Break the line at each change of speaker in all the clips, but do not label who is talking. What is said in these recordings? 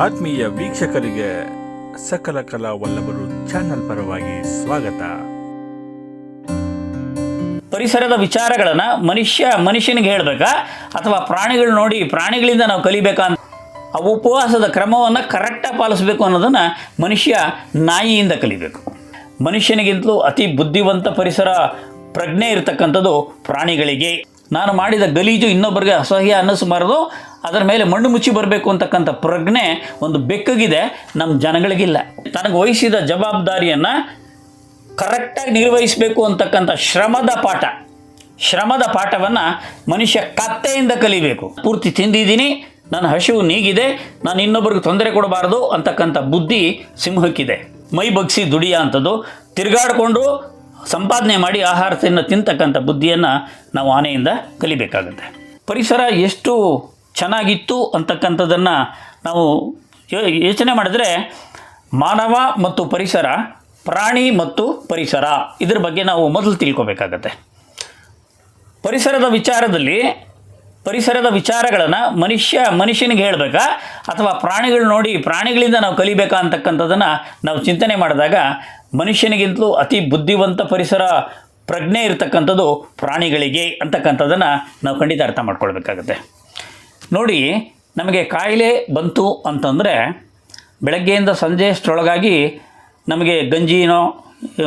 ಆತ್ಮೀಯ ವೀಕ್ಷಕರಿಗೆ ಸಕಲ ಕಲಾ ವಲ್ಲಭರು ಚಾನಲ್ ಪರವಾಗಿ ಸ್ವಾಗತ.
ಪರಿಸರದ ವಿಚಾರಗಳನ್ನು ಮನುಷ್ಯ ಮನುಷ್ಯನಿಗೆ ಹೇಳಬೇಕಾ? ಅಥವಾ ಪ್ರಾಣಿಗಳು ನೋಡಿ ಪ್ರಾಣಿಗಳಿಂದ ನಾವು ಕಲಿಬೇಕಾ ಅಂತ? ಆ ಉಪವಾಸದ ಕ್ರಮವನ್ನು ಕರೆಕ್ಟಾಗಿ ಪಾಲಿಸಬೇಕು ಅನ್ನೋದನ್ನು ಮನುಷ್ಯ ನಾಯಿಯಿಂದ ಕಲಿಬೇಕು. ಮನುಷ್ಯನಿಗಿಂತಲೂ ಅತಿ ಬುದ್ಧಿವಂತ ಪರಿಸರ ಪ್ರಜ್ಞೆ ಇರತಕ್ಕಂಥದ್ದು ಪ್ರಾಣಿಗಳಿಗೆ. ನಾನು ಮಾಡಿದ ಗಲೀಜು ಇನ್ನೊಬ್ಬರಿಗೆ ಅಸಹ್ಯ ಅನ್ನಿಸಬಾರದು. ಅದರ ಮೇಲೆ ಮಣ್ಣು ಮುಚ್ಚಿ ಬರಬೇಕು ಅಂತಕ್ಕಂಥ ಪ್ರಜ್ಞೆ ಒಂದು ಬೆಕ್ಕಗಿದೆ ನಮ್ಮ ಜನಗಳಿಗಿಲ್ಲ. ತನಗೆ ವಹಿಸಿದ ಜವಾಬ್ದಾರಿಯನ್ನು ಕರೆಕ್ಟಾಗಿ ನಿರ್ವಹಿಸಬೇಕು ಅಂತಕ್ಕಂಥ ಶ್ರಮದ ಪಾಠ. ಶ್ರಮದ ಪಾಠವನ್ನು ಮನುಷ್ಯ ಕತ್ತೆಯಿಂದ ಕಲಿಬೇಕು. ಪೂರ್ತಿ ತಿಂದಿದ್ದೀನಿ, ನನ್ನ ಹಸಿವು ನೀಗಿದೆ, ನಾನು ಇನ್ನೊಬ್ಬರಿಗೆ ತೊಂದರೆ ಕೊಡಬಾರ್ದು ಅಂತಕ್ಕಂಥ ಬುದ್ಧಿ ಸಿಂಹಕ್ಕಿದೆ. ಮೈ ಬಗ್ಸಿ ದುಡಿಯ ಅಂಥದ್ದು ತಿರುಗಾಡಿಕೊಂಡು ಸಂಪಾದನೆ ಮಾಡಿ ಆಹಾರ ತಿಂತಕ್ಕಂಥ ಬುದ್ಧಿಯನ್ನು ನಾವು ಆನೆಯಿಂದ ಕಲಿಬೇಕಾಗುತ್ತೆ. ಪರಿಸರ ಎಷ್ಟು ಚೆನ್ನಾಗಿತ್ತು ಅಂತಕ್ಕಂಥದ್ದನ್ನು ನಾವು ಯೋಚನೆ ಮಾಡಿದ್ರೆ ಮಾನವ ಮತ್ತು ಪರಿಸರ, ಪ್ರಾಣಿ ಮತ್ತು ಪರಿಸರ ಇದ್ರ ಬಗ್ಗೆ ನಾವು ಮೊದಲು ತಿಳ್ಕೊಬೇಕಾಗತ್ತೆ. ಪರಿಸರದ ವಿಚಾರದಲ್ಲಿ ಪರಿಸರದ ವಿಚಾರಗಳನ್ನು ಮನುಷ್ಯ, ಮನುಷ್ಯನಿಗೆ ಹೇಳಬೇಕಾ? ಅಥವಾ ಪ್ರಾಣಿಗಳು ನೋಡಿ ಪ್ರಾಣಿಗಳಿಂದ ನಾವು ಕಲಿಬೇಕಾ ಅಂತಕ್ಕಂಥದ್ದನ್ನು ನಾವು ಚಿಂತನೆ ಮಾಡಿದಾಗ ಮನುಷ್ಯನಿಗಿಂತಲೂ ಅತಿ ಬುದ್ಧಿವಂತ ಪರಿಸರ ಪ್ರಜ್ಞೆ ಇರತಕ್ಕಂಥದ್ದು ಪ್ರಾಣಿಗಳಿಗೆ ಅಂತಕ್ಕಂಥದ್ದನ್ನು ನಾವು ಖಂಡಿತ ಅರ್ಥ ಮಾಡ್ಕೊಳ್ಬೇಕಾಗತ್ತೆ. ನೋಡಿ, ನಮಗೆ ಕಾಯಿಲೆ ಬಂತು ಅಂತಂದರೆ ಬೆಳಗ್ಗೆಯಿಂದ ಸಂಜೆ ಅಷ್ಟರೊಳಗಾಗಿ ನಮಗೆ ಗಂಜಿನೋ,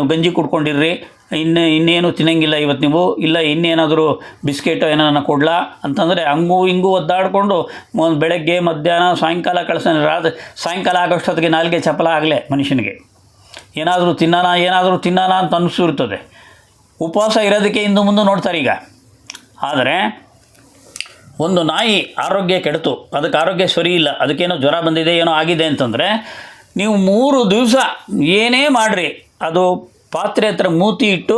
ಗಂಜಿ ಕುಡ್ಕೊಂಡಿರ್ರಿ, ಇನ್ನು, ಇನ್ನೇನು ತಿನ್ನಂಗಿಲ್ಲ ಇವತ್ತು ನೀವು, ಇಲ್ಲ ಇನ್ನೇನಾದರೂ ಬಿಸ್ಕೆಟೋ ಏನಾನ ಕೊಡ್ಲಾ ಅಂತಂದರೆ ಹಂಗೂ ಹಿಂಗೂ ಒದ್ದಾಡಿಕೊಂಡು ಒಂದು ಬೆಳಗ್ಗೆ, ಮಧ್ಯಾಹ್ನ, ಸಾಯಂಕಾಲ ಕಳಿಸ್ತಾನೆ ರಾತ್ರಿ ಸಾಯಂಕಾಲ ಆಗೋಷ್ಟೊತ್ತಿಗೆ ನಾಲ್ಗೆ ಚಪಲ ಆಗಲೇ ಮನುಷ್ಯನಿಗೆ. ಏನಾದರೂ ತಿನ್ನೋಣ ಏನಾದರೂ ತಿನ್ನೋಣ ಅಂತ ಅನಿಸಿರ್ತದೆ ಉಪವಾಸ ಇರೋದಕ್ಕೆ ಇಂದು ಮುಂದೆ ನೋಡ್ತಾರೆ ಈಗ. ಆದರೆ ಒಂದು ನಾಯಿ ಆರೋಗ್ಯ ಕೆಡತು ಅದಕ್ಕೆ ಆರೋಗ್ಯ ಸರಿ ಇಲ್ಲ. ಅದಕ್ಕೇನೋ ಜ್ವರ ಬಂದಿದೆ, ಏನೋ ಆಗಿದೆ ಅಂತಂದರೆ, ನೀವು ಮೂರು ದಿವಸ ಏನೇ ಮಾಡಿರಿ, ಅದು ಪಾತ್ರೆ ಹತ್ರ ಮೂತಿ ಇಟ್ಟು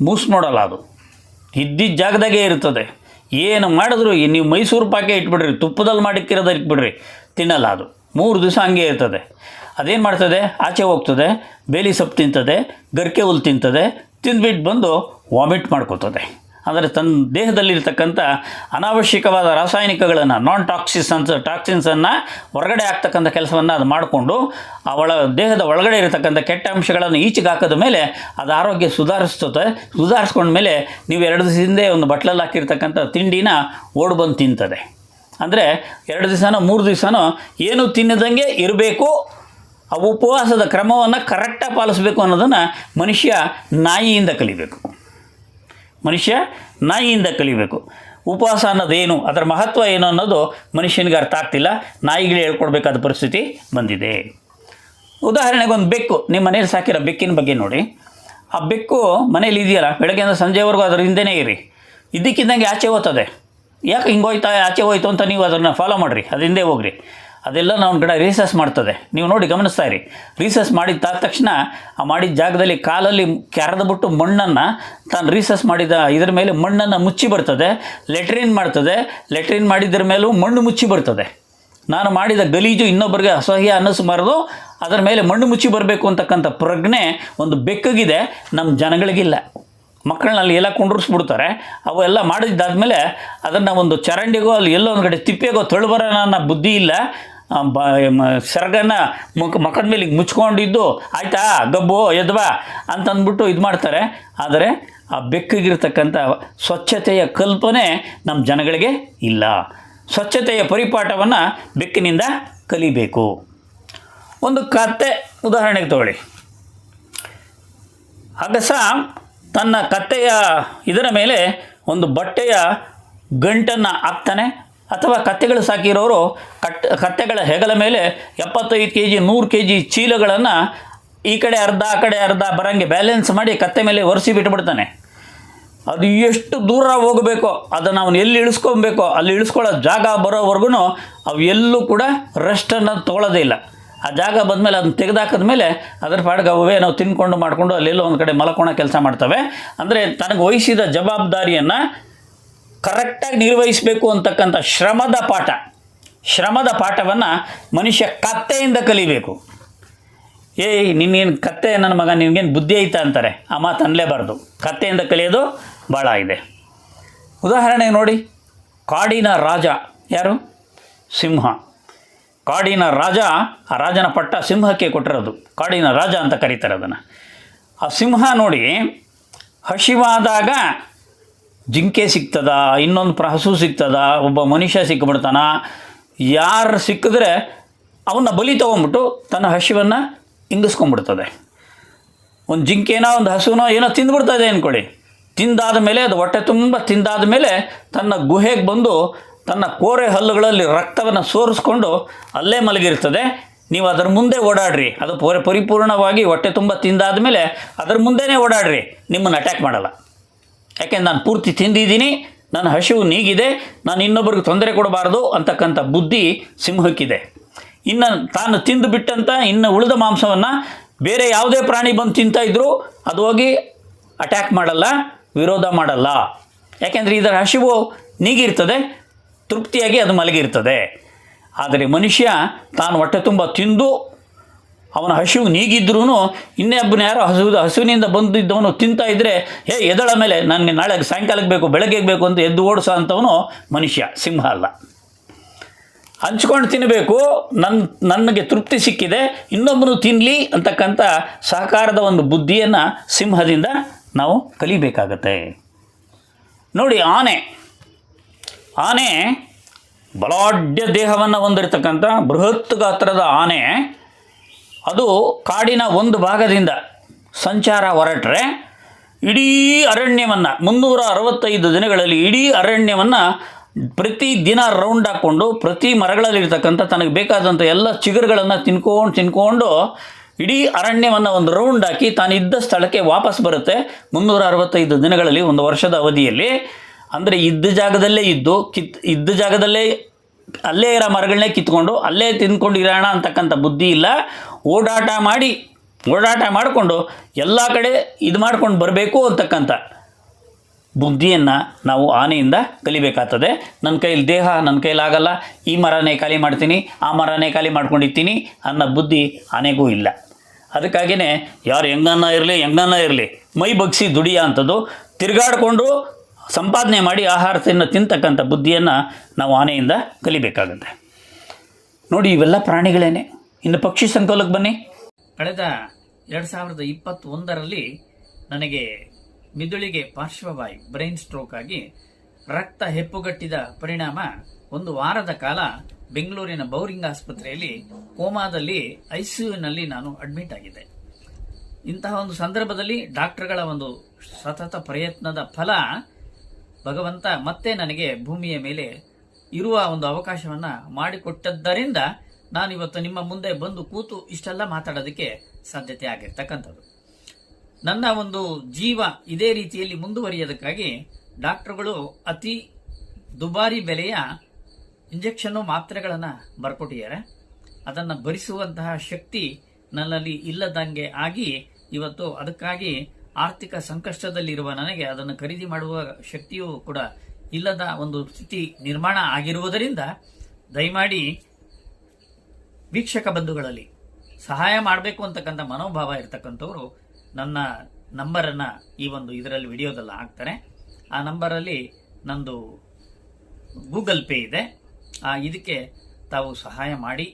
ಮೂಸ್ ನೋಡಲ್ಲ ಅದು. ಇದ್ದಿದ್ದ ಜಾಗದಾಗೆ ಇರ್ತದೆ. ಏನು ಮಾಡಿದ್ರು ನೀವು ಮೈಸೂರು ಪಾಕೆ ಇಟ್ಬಿಡ್ರಿ, ತುಪ್ಪದಲ್ಲಿ ಮಾಡಿಕ್ಕಿರೋದು ಇಟ್ಬಿಡ್ರಿ, ತಿನ್ನಲ್ಲ ಅದು. ಮೂರು ದಿವಸ ಹಂಗೆ ಇರ್ತದೆ. ಅದೇನು ಮಾಡ್ತದೆ? ಆಚೆ ಹೋಗ್ತದೆ, ಬೇಲಿ ಸೊಪ್ಪು ತಿಂತದೆ, ಗರ್ಕೆ ಹುಲ್ ತಿಂತದೆ ತಿಂದ್ಬಿಟ್ಟು ಬಂದು ವಾಮಿಟ್ ಮಾಡ್ಕೋತದೆ. ಅಂದರೆ ತನ್ನ ದೇಹದಲ್ಲಿರ್ತಕ್ಕಂಥ ಅನಾವಶ್ಯಕವಾದ ರಾಸಾಯನಿಕಗಳನ್ನು ನಾನ್ ಟಾಕ್ಸಿಸ್ ಅಂತ ಟಾಕ್ಸಿನ್ಸನ್ನು ಹೊರಗಡೆ ಆಗ್ತಕ್ಕಂಥ ಕೆಲಸವನ್ನು ಅದು ಮಾಡಿಕೊಂಡು ಅವಳ ದೇಹದ ಒಳಗಡೆ ಇರತಕ್ಕಂಥ ಕೆಟ್ಟ ಅಂಶಗಳನ್ನು ಈಚೆಗೆ ಹಾಕಿದ ಮೇಲೆ ಅದು ಆರೋಗ್ಯ ಸುಧಾರಿಸ್ತದೆ. ಸುಧಾರಿಸ್ಕೊಂಡ್ಮೇಲೆ ನೀವು ಎರಡು ದಿವಸ ಹಿಂದೆ ಒಂದು ಬಟ್ಲಲ್ಲಿ ಹಾಕಿರ್ತಕ್ಕಂಥ ತಿಂಡಿನ ಓಡ್ ಬಂದು ತಿಂತದೆ. ಅಂದರೆ ಎರಡು ದಿವಸನೋ, ಮೂರು ದಿವಸನೋ ಏನು ತಿನ್ನದಂಗೆ ಇರಬೇಕು. ಆ ಉಪವಾಸದ ಕ್ರಮವನ್ನು ಕರೆಕ್ಟಾಗಿ ಪಾಲಿಸಬೇಕು ಅನ್ನೋದನ್ನು ಮನುಷ್ಯ ನಾಯಿಯಿಂದ ಕಲಿಬೇಕು. ಮನುಷ್ಯ ನಾಯಿಯಿಂದ ಕಲಿಬೇಕು. ಉಪವಾಸ ಅನ್ನೋದೇನು, ಅದರ ಮಹತ್ವ ಏನು ಅನ್ನೋದು ಮನುಷ್ಯನಿಗೆ ಅರ್ಥ ಆಗ್ತಿಲ್ಲ. ನಾಯಿಗಳು ಹೇಳ್ಕೊಡ್ಬೇಕಾದ ಪರಿಸ್ಥಿತಿ ಬಂದಿದೆ. ಉದಾಹರಣೆಗೆ ಒಂದು ಬೆಕ್ಕು, ನಿಮ್ಮ ಮನೇಲಿ ಸಾಕಿರೋ ಬೆಕ್ಕಿನ ಬಗ್ಗೆ ನೋಡಿ. ಆ ಬೆಕ್ಕು ಮನೇಲಿ ಇದೆಯಲ್ಲ, ಬೆಳಗ್ಗೆಯಿಂದ ಸಂಜೆವರೆಗೂ ಅದರ ಹಿಂದೆನೇ ಇರಿ. ಇದ್ದಕ್ಕಿದ್ದಂಗೆ ಆಚೆ ಹೋಗ್ತದೆ. ಯಾಕೆ ಹಿಂಗೆ ಹೋಯ್ತಾ ಆಚೆ ಹೋಯ್ತು ಅಂತ ನೀವು ಅದನ್ನು ಫಾಲೋ ಮಾಡಿರಿ ಅದು ಹಿಂದೆ ಹೋಗ್ರಿ. ಅದೆಲ್ಲ ನಾವು ಗಿಡ ರೀಸಸ್ ಮಾಡ್ತದೆ. ನೀವು ನೋಡಿ ಗಮನಿಸ್ತಾ ಇರಿ. ರೀಸಸ್ ಮಾಡಿದ ತಕ್ಷಣ ಆ ಮಾಡಿದ ಜಾಗದಲ್ಲಿ ಕಾಲಲ್ಲಿ ಕೆರೆದ್ಬಿಟ್ಟು ಮಣ್ಣನ್ನು ತಾನು ರೀಸಸ್ ಮಾಡಿದ ಇದ್ರ ಮೇಲೆ ಮಣ್ಣನ್ನು ಮುಚ್ಚಿ ಬರ್ತದೆ. ಲೆಟ್ರಿನ್ ಮಾಡ್ತದೆ. ಲೆಟ್ರಿನ್ ಮಾಡಿದ್ರ ಮೇಲೂ ಮಣ್ಣು ಮುಚ್ಚಿ ಬರ್ತದೆ. ನಾನು ಮಾಡಿದ ಗಲೀಜು ಇನ್ನೊಬ್ಬರಿಗೆ ಅಸಹ್ಯ ಅನ್ನಿಸಬಾರ್ದು. ಅದರ ಮೇಲೆ ಮಣ್ಣು ಮುಚ್ಚಿ ಬರಬೇಕು ಅಂತಕ್ಕಂಥ ಪ್ರಜ್ಞೆ ಒಂದು ಬೆಕ್ಕಗಿದೆ. ನಮ್ಮ ಜನಗಳಿಗಿಲ್ಲ. ಮಕ್ಕಳನ್ನಲ್ಲಿ ಎಲ್ಲ ಕುಂಡ್ರಿಸ್ಬಿಡ್ತಾರೆ. ಅವೆಲ್ಲ ಮಾಡಿದ್ದಾದಮೇಲೆ ಅದನ್ನು ಒಂದು ಚರಂಡಿಗೋ ಅಲ್ಲಿ ಎಲ್ಲೋ ಒಂದು ಕಡೆ ತಿಪ್ಪೆಗೋ ತೊಳ್ಬರೋಣ ಅನ್ನೋ ಬುದ್ಧಿ ಇಲ್ಲ. ಬ ಸೆರಗನ್ನ ಮುಖ, ಮಖದ ಮೇಲೆ ಮುಚ್ಕೊಂಡಿದ್ದು, ಆಯಿತಾ, ಗಬ್ಬು, ಎದ್ವಾ ಅಂತಂದ್ಬಿಟ್ಟು ಇದು ಮಾಡ್ತಾರೆ. ಆದರೆ ಆ ಬೆಕ್ಕಿಗಿರ್ತಕ್ಕಂಥ ಸ್ವಚ್ಛತೆಯ ಕಲ್ಪನೆ ನಮ್ಮ ಜನಗಳಿಗೆ ಇಲ್ಲ. ಸ್ವಚ್ಛತೆಯ ಪರಿಪಾಠವನ್ನು ಬೆಕ್ಕಿನಿಂದ ಕಲಿಬೇಕು. ಒಂದು ಕತ್ತೆ, ಉದಾಹರಣೆಗೆ ತಗೊಳ್ಳಿ. ಅಗಸ ತನ್ನ ಕತ್ತೆಯ ಇದರ ಮೇಲೆ ಒಂದು ಬಟ್ಟೆಯ ಗಂಟನ್ನು ಹಾಕ್ತಾನೆ ಅಥವಾ ಕತ್ತೆಗಳು ಸಾಕಿರೋರು ಕಟ್, ಕತ್ತೆಗಳ ಹೆಗಲ ಮೇಲೆ ಎಪ್ಪತ್ತೈದು ಕೆ ಜಿ ನೂರು ಕೆ ಜಿ ಚೀಲಗಳನ್ನು ಈ ಕಡೆ ಅರ್ಧ, ಆ ಕಡೆ ಅರ್ಧ ಬರಂಗೆ ಬ್ಯಾಲೆನ್ಸ್ ಮಾಡಿ ಕತ್ತೆ ಮೇಲೆ ಒರೆಸಿ ಬಿಟ್ಬಿಡ್ತಾನೆ. ಅದು ಎಷ್ಟು ದೂರ ಹೋಗಬೇಕೋ, ಅದನ್ನು ಅವನು ಎಲ್ಲಿ ಇಳಿಸ್ಕೊಬೇಕೋ, ಅಲ್ಲಿ ಇಳಿಸ್ಕೊಳ್ಳೋ ಜಾಗ ಬರೋವರೆಗೂ ಅವು ಎಲ್ಲೂ ಕೂಡ ರೆಸ್ಟನ್ನು ತೊಗೊಳ್ಳೋದೇ ಇಲ್ಲ. ಆ ಜಾಗ ಬಂದಮೇಲೆ ಅದನ್ನ ತೆಗೆದಾಕಿದ್ಮೇಲೆ ಅದ್ರ ಪಾಡ್ಗೆ ಅವೇ ನಾವು ತಿನ್ಕೊಂಡು ಮಾಡಿಕೊಂಡು ಅಲ್ಲೆಲ್ಲೋ ಒಂದು ಕಡೆ ಮಲ್ಕೊಳೋ ಕೆಲಸ ಮಾಡ್ತವೆ. ಅಂದರೆ ತನಗೆ ವಹಿಸಿದ ಜವಾಬ್ದಾರಿಯನ್ನು ಕರೆಕ್ಟಾಗಿ ನಿರ್ವಹಿಸಬೇಕು ಅಂತಕ್ಕಂಥ ಶ್ರಮದ ಪಾಠ. ಶ್ರಮದ ಪಾಠವನ್ನು ಮನುಷ್ಯ ಕತ್ತೆಯಿಂದ ಕಲಿಬೇಕು. ಏಯ್ ನಿನ್ನೇನು ಕತ್ತೆ, ನನ್ನ ಮಗ, ನಿನಗೇನು ಬುದ್ಧಿ ಐತ ಅಂತಾರೆ. ಆ ಮಾತು ಅನ್ನಲೇಬಾರ್ದು ಕತ್ತೆಯಿಂದ ಕಲಿಯೋದು ಭಾಳ ಇದೆ. ಉದಾಹರಣೆಗೆ ನೋಡಿ, ಕಾಡಿನ ರಾಜ ಯಾರು? ಸಿಂಹ. ಕಾಡಿನ ರಾಜ, ಆ ರಾಜನ ಪಟ್ಟ ಸಿಂಹಕ್ಕೆ ಕೊಟ್ಟಿರೋದು. ಕಾಡಿನ ರಾಜ ಅಂತ ಕರೀತಾರೆ ಅದನ್ನು. ಆ ಸಿಂಹ ನೋಡಿ, ಹಸಿವಾದಾಗ ಜಿಂಕೆ ಸಿಗ್ತದ? ಇನ್ನೊಂದು ಪ್ರ ಹಸು ಸಿಗ್ತದ? ಒಬ್ಬ ಮನುಷ್ಯ ಸಿಕ್ಕಿಬಿಡ್ತಾನ ಯಾರು ಸಿಕ್ಕಿದ್ರೆ ಅವನ್ನ ಬಲಿ ತೊಗೊಂಬಿಟ್ಟು ತನ್ನ ಹಸಿವನ್ನು ಇಂಗಿಸ್ಕೊಂಡ್ಬಿಡ್ತದೆ. ಒಂದು ಜಿಂಕೆನೋ, ಒಂದು ಹಸುನೋ ಏನೋ ತಿಂದ್ಬಿಡ್ತದೆ ಅಂದ್ಕೊಳ್ಳಿ ತಿಂದಾದ ಮೇಲೆ, ಅದು ಹೊಟ್ಟೆ ತುಂಬ ತಿಂದಾದ ಮೇಲೆ ತನ್ನ ಗುಹೆಗೆ ಬಂದು ತನ್ನ ಕೋರೆ ಹಲ್ಲುಗಳಲ್ಲಿ ರಕ್ತವನ್ನು ಸೋರಿಸ್ಕೊಂಡು ಅಲ್ಲೇ ಮಲಗಿರ್ತದೆ. ನೀವು ಅದರ ಮುಂದೆ ಓಡಾಡ್ರಿ. ಅದು ಪೂರ ಪರಿಪೂರ್ಣವಾಗಿ ಹೊಟ್ಟೆ ತುಂಬ ತಿಂದಾದ ಮೇಲೆ ಅದರ ಮುಂದೆನೇ ಓಡಾಡ್ರಿ. ನಿಮ್ಮನ್ನು ಅಟ್ಯಾಕ್ ಮಾಡಲ್ಲ. ಯಾಕೆಂದ್ರೆ ನಾನು ಪೂರ್ತಿ ತಿಂದಿದ್ದೀನಿ, ನನ್ನ ಹಸಿವು ನೀಗಿದೆ, ನಾನು ಇನ್ನೊಬ್ಬರಿಗೆ ತೊಂದರೆ ಕೊಡಬಾರ್ದು ಅಂತಕ್ಕಂಥ ಬುದ್ಧಿ ಸಿಂಹಕ್ಕಿದೆ. ಇನ್ನು ತಾನು ತಿಂದು ಬಿಟ್ಟಂಥ ಇನ್ನು ಉಳಿದ ಮಾಂಸವನ್ನು ಬೇರೆ ಯಾವುದೇ ಪ್ರಾಣಿ ಬಂದು ತಿಂತಾ ಇದ್ರೂ, ಅದು ಹೋಗಿ ಅಟ್ಯಾಕ್ ಮಾಡಲ್ಲ, ವಿರೋಧ ಮಾಡಲ್ಲ. ಯಾಕೆಂದರೆ ಇದರ ಹಸಿವು ನೀಗಿರ್ತದೆ, ತೃಪ್ತಿಯಾಗಿ ಅದು ಮಲಗಿರ್ತದೆ. ಆದರೆ ಮನುಷ್ಯ ತಾನು ಹೊಟ್ಟೆ ತುಂಬ ತಿಂದು ಅವನ ಹಸಿವು ನೀಗಿದ್ರೂ ಇನ್ನೊಬ್ಬನ ಯಾರೋ ಹಸು ಹಸುವಿನಿಂದ ಬಂದಿದ್ದವನು ತಿಂತಾ ಇದ್ದರೆ ಹೇ, ಎದಳ ಮೇಲೆ? ನನಗೆ ನಾಳೆ ಸಾಯಂಕಾಲಕ್ಕೆ ಬೇಕು, ಬೆಳಗ್ಗೆಗೆ ಬೇಕು ಅಂತ ಎದ್ದು ಓಡಿಸೋ ಅಂಥವನು ಮನುಷ್ಯ, ಸಿಂಹ ಅಲ್ಲ. ಹಂಚ್ಕೊಂಡು ತಿನ್ನಬೇಕು ನನ್ನ ನನಗೆ ತೃಪ್ತಿ ಸಿಕ್ಕಿದೆ, ಇನ್ನೊಬ್ಬನು ತಿನ್ನಲಿ ಅಂತಕ್ಕಂಥ ಸಹಕಾರದ ಒಂದು ಬುದ್ಧಿಯನ್ನು ಸಿಂಹದಿಂದ ನಾವು ಕಲಿಬೇಕಾಗತ್ತೆ. ನೋಡಿ, ಆನೆ. ಆನೆ ಬಲಾಢ್ಯ ದೇಹವನ್ನು ಹೊಂದಿರತಕ್ಕಂಥ ಬೃಹತ್ ಗಾತ್ರದ ಆನೆ. ಅದು ಕಾಡಿನ ಒಂದು ಭಾಗದಿಂದ ಸಂಚಾರ ಹೊರಟ್ರೆ ಇಡೀ ಅರಣ್ಯವನ್ನು ಮುನ್ನೂರ ಅರವತ್ತೈದು ದಿನಗಳಲ್ಲಿ ಇಡೀ ಅರಣ್ಯವನ್ನು ಪ್ರತಿ ದಿನ ರೌಂಡ್ ಹಾಕ್ಕೊಂಡು ಪ್ರತಿ ಮರಗಳಲ್ಲಿರ್ತಕ್ಕಂಥ ತನಗೆ ಬೇಕಾದಂಥ ಎಲ್ಲ ಚಿಗುರುಗಳನ್ನು ತಿನ್ಕೊಂಡು ತಿನ್ಕೊಂಡು ಇಡೀ ಅರಣ್ಯವನ್ನು ಒಂದು ರೌಂಡ್ ಹಾಕಿ ತಾನು ಇದ್ದ ಸ್ಥಳಕ್ಕೆ ವಾಪಸ್ ಬರುತ್ತೆ ಮುನ್ನೂರ ಅರವತ್ತೈದು ದಿನಗಳಲ್ಲಿ ಒಂದು ವರ್ಷದ ಅವಧಿಯಲ್ಲಿ. ಅಂದರೆ ಇದ್ದ ಜಾಗದಲ್ಲೇ ಇದ್ದು ಕಿತ್, ಇದ್ದ ಜಾಗದಲ್ಲೇ ಅಲ್ಲೇ ಇರೋ ಮರಗಳನ್ನೇ ಕಿತ್ಕೊಂಡು ಅಲ್ಲೇ ತಿಂದ್ಕೊಂಡು ಇರೋಣ ಅಂತಕ್ಕಂಥ ಬುದ್ಧಿ ಇಲ್ಲ. ಓಡಾಟ ಮಾಡಿ, ಓಡಾಟ ಮಾಡಿಕೊಂಡು ಎಲ್ಲ ಕಡೆ ಇದು ಮಾಡ್ಕೊಂಡು ಬರಬೇಕು ಅಂತಕ್ಕಂಥ ಬುದ್ಧಿಯನ್ನು ನಾವು ಆನೆಯಿಂದ ಕಲಿಬೇಕಾಗ್ತದೆ. ನನ್ನ ಕೈಲಿ ದೇಹ ನನ್ನ ಕೈಲಾಗಲ್ಲ ಈ ಮರನೇ ಖಾಲಿ ಮಾಡ್ತೀನಿ, ಆ ಮರನೇ ಖಾಲಿ ಮಾಡ್ಕೊಂಡಿರ್ತೀನಿ ಅನ್ನೋ ಬುದ್ಧಿ ಆನೆಗೂ ಇಲ್ಲ. ಅದಕ್ಕಾಗಿಯೇ ಯಾರು ಹೆಂಗನ್ನ ಇರಲಿ ಹೆಂಗನ್ನ ಇರಲಿ, ಮೈ ಬಗ್ಸಿ ದುಡಿಯ ಅಂಥದ್ದು, ತಿರುಗಾಡಿಕೊಂಡು ಸಂಪಾದನೆ ಮಾಡಿ ಆಹಾರ ತಿನ್ನ ತಿಂತಕ್ಕಂಥ ಬುದ್ಧಿಯನ್ನು ನಾವು ಆನೆಯಿಂದ ಕಲಿಬೇಕಾಗುತ್ತೆ. ನೋಡಿ ಇವೆಲ್ಲ ಪ್ರಾಣಿಗಳೇನೆ. ಇನ್ನು ಪಕ್ಷಿ ಸಂಕೋಲಕ್ಕೆ ಬನ್ನಿ. ಕಳೆದ ಎರಡು ಸಾವಿರದ ಇಪ್ಪತ್ತೊಂದರಲ್ಲಿ ನನಗೆ ಮಿದುಳಿಗೆ ಪಾರ್ಶ್ವವಾಯು, ಬ್ರೈನ್ ಸ್ಟ್ರೋಕ್ ಆಗಿ ರಕ್ತ ಹೆಪ್ಪುಗಟ್ಟಿದ ಪರಿಣಾಮ ಒಂದು ವಾರದ ಕಾಲ ಬೆಂಗಳೂರಿನ ಬೌರಿಂಗ್ ಆಸ್ಪತ್ರೆಯಲ್ಲಿ ಕೋಮಾದಲ್ಲಿ ಐಸಿಯುನಲ್ಲಿ ನಾನು ಅಡ್ಮಿಟ್ ಆಗಿದ್ದೆ. ಇಂತಹ ಒಂದು ಸಂದರ್ಭದಲ್ಲಿ ಡಾಕ್ಟರ್ಗಳ ಒಂದು ಸತತ ಪ್ರಯತ್ನದ ಫಲ ಭಗವಂತ ಮತ್ತೆ ನನಗೆ ಭೂಮಿಯ ಮೇಲೆ ಇರುವ ಒಂದು ಅವಕಾಶವನ್ನ ಮಾಡಿಕೊಟ್ಟದ್ದರಿಂದ ನಾನು ಇವತ್ತು ನಿಮ್ಮ ಮುಂದೆ ಬಂದು ಕೂತು ಇಷ್ಟೆಲ್ಲ ಮಾತಾಡೋದಕ್ಕೆ ಸಾಧ್ಯತೆ ಆಗಿರ್ತಕ್ಕಂಥದ್ದು. ನನ್ನ ಒಂದು ಜೀವ ಇದೇ ರೀತಿಯಲ್ಲಿ ಮುಂದುವರಿಯೋದಕ್ಕಾಗಿ ಡಾಕ್ಟರ್ಗಳು ಅತಿ ದುಬಾರಿ ಬೆಲೆಯ ಇಂಜೆಕ್ಷನ್ನು ಮಾತ್ರೆಗಳನ್ನು ಬರ್ಕೊಟ್ಟಿದ್ದಾರೆ. ಅದನ್ನು ಭರಿಸುವಂತಹ ಶಕ್ತಿ ನನ್ನಲ್ಲಿ ಇಲ್ಲದಂಗೆ ಆಗಿ ಇವತ್ತು ಅದಕ್ಕಾಗಿ ಆರ್ಥಿಕ ಸಂಕಷ್ಟದಲ್ಲಿರುವ ನನಗೆ ಅದನ್ನು ಖರೀದಿ ಮಾಡುವ ಶಕ್ತಿಯೂ ಕೂಡ ಇಲ್ಲದ ಒಂದು ಸ್ಥಿತಿ ನಿರ್ಮಾಣ ಆಗಿರುವುದರಿಂದ ದಯಮಾಡಿ ವೀಕ್ಷಕ ಬಂಧುಗಳಲ್ಲಿ ಸಹಾಯ ಮಾಡಬೇಕು ಅಂತಕ್ಕಂಥ ಮನೋಭಾವ ಇರ್ತಕ್ಕಂಥವ್ರು ನನ್ನ ನಂಬರನ್ನು ಈ ಒಂದು ಇದರಲ್ಲಿ ವಿಡಿಯೋದಲ್ಲಿ ಹಾಕ್ತಾರೆ. ಆ ನಂಬರಲ್ಲಿ ನಂದು ಗೂಗಲ್ ಪೇ ಇದೆ. ಇದಕ್ಕೆ ತಾವು ಸಹಾಯ ಮಾಡಿ.